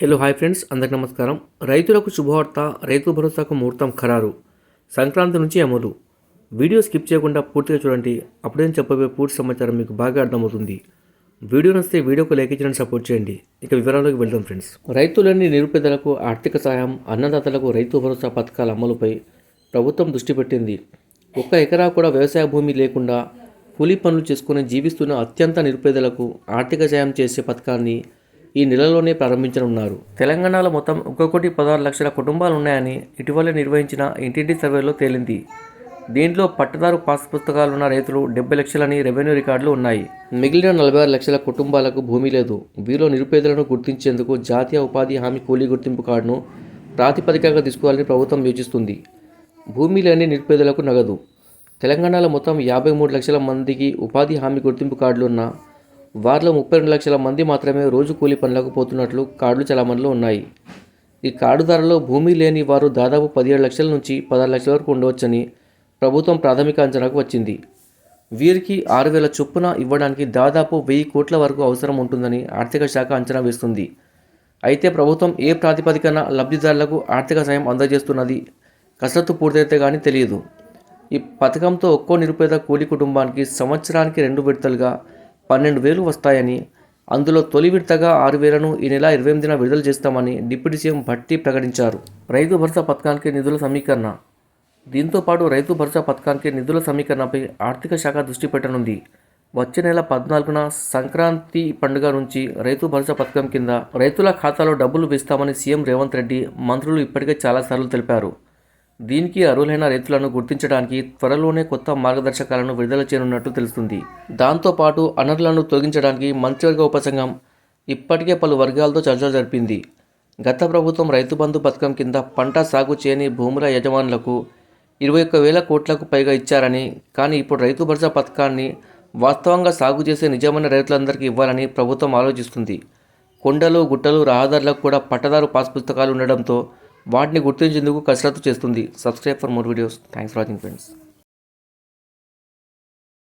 Hello hi friends అందరికి నమస్కారం. రైతులకు శుభవార్త రైతు భరోసాకు ముహూర్తం ఖరారు. సంక్రాంతి నుంచి అమలు. వీడియో స్కిప్ చేయకుండా పూర్తిగా చూడండి. అప్పుడేం చెప్పబోయే పూర్తి సమాచారం మీకు బాగా అర్థమవుతుంది. వీడియో నస్తే వీడియోకు లైక్ ఇచ్చడానికి సపోర్ట్ చేయండి. ఇక వివరాల్లోకి వెళ్దాం ఫ్రెండ్స్ రైతులన్నీ నిరుపేదలకు ఆర్థిక సహాయం అన్నదాతలకు రైతు భరోసా పథకాల అమలుపై ప్రభుత్వం దృష్టి పెట్టింది. ఒక్క ఎకరా కూడా వ్యవసాయ భూమి లేకుండా కూలీ పనులు చేసుకుని జీవిస్తున్న అత్యంత నిరుపేదలకు ఆర్థిక సాయం చేసే పథకాన్ని ఈ నెలలోనే ప్రారంభించనున్నారు. తెలంగాణలో మొత్తం ఒక కోటి పదహారు లక్షల కుటుంబాలు ఉన్నాయని ఇటీవల నిర్వహించిన ఇంటింటి సర్వేలో తేలింది. దీంట్లో పట్టదారు పాస్ పుస్తకాలు ఉన్న రైతులు డెబ్బై లక్షలని రెవెన్యూ రికార్డులు ఉన్నాయి. మిగిలిన నలభై ఆరు లక్షల కుటుంబాలకు భూమి లేదు. వీరిలో నిరుపేదలను గుర్తించేందుకు జాతీయ ఉపాధి హామీ కూలీ గుర్తింపు కార్డును ప్రాతిపదికగా తీసుకోవాలని ప్రభుత్వం యోచిస్తుంది. భూమి లేని నిరుపేదలకు నగదు. తెలంగాణలో మొత్తం యాభై మూడు లక్షల మందికి ఉపాధి హామీ గుర్తింపు కార్డులు ఉన్న వారిలో ముప్పై రెండు లక్షల మంది మాత్రమే రోజు కూలి పనులకు పోతున్నట్లు కార్డులు చలామణిలో ఉన్నాయి. ఈ కార్డుదారులో భూమి లేని వారు దాదాపు పదిహేడు లక్షల నుంచి పదహారు లక్షల వరకు ఉండవచ్చని ప్రభుత్వం ప్రాథమిక అంచనాకు వచ్చింది. వీరికి ఆరు వేల చొప్పున ఇవ్వడానికి దాదాపు వెయ్యి కోట్ల వరకు అవసరం ఉంటుందని ఆర్థిక శాఖ అంచనా వేస్తుంది. అయితే ప్రభుత్వం ఏ ప్రాతిపదికన లబ్ధిదారులకు ఆర్థిక సాయం అందజేస్తున్నది కసరత్తు పూర్తయితే కానీ తెలియదు. ఈ పథకంతో ఒక్కో నిరుపేద కూలి కుటుంబానికి సంవత్సరానికి రెండు విడతలుగా పన్నెండు వేలు వస్తాయని అందులో తొలి విడతగా ఆరు వేలను ఈ నెల ఇరవై ఎనిమిదిన విడుదల చేస్తామని డిప్యూటీ సీఎం భట్టి ప్రకటించారు. రైతు భరోసా పథకానికి నిధుల సమీకరణ. దీంతో పాటు రైతు భరోసా పథకానికి నిధుల సమీకరణపై ఆర్థిక శాఖ దృష్టి పెట్టనుంది. వచ్చే నెల పద్నాలుగున సంక్రాంతి పండుగ నుంచి రైతు భరోసా పథకం కింద రైతుల ఖాతాలో డబ్బులు వేస్తామని సీఎం రేవంత్ రెడ్డి మంత్రులు ఇప్పటికే చాలాసార్లు తెలిపారు. దీనికి అర్హులైన రైతులను గుర్తించడానికి త్వరలోనే కొత్త మార్గదర్శకాలను విడుదల చేయనున్నట్టు తెలుస్తుంది. దాంతోపాటు అనర్హులను తొలగించడానికి మంత్రివర్గ ఉపసంఘం ఇప్పటికే పలు వర్గాలతో చర్చలు జరిపింది. గత ప్రభుత్వం రైతు బంధు పథకం కింద పంట సాగు చేయని భూముల యజమానులకు ఇరవై ఒక్క వేల కోట్లకు పైగా ఇచ్చారని కానీ ఇప్పుడు రైతు భరోసా పథకాన్ని వాస్తవంగా సాగు చేసే నిజమైన రైతులందరికీ ఇవ్వాలని ప్రభుత్వం ఆలోచిస్తుంది. కొండలు గుట్టలు రహదారులకు కూడా పట్టదారు పాస్ పుస్తకాలు ఉండడంతో వాటిని గుర్తించేందుకు కసరత్తు చేస్తుంది. Subscribe for more videos thanks for watching friends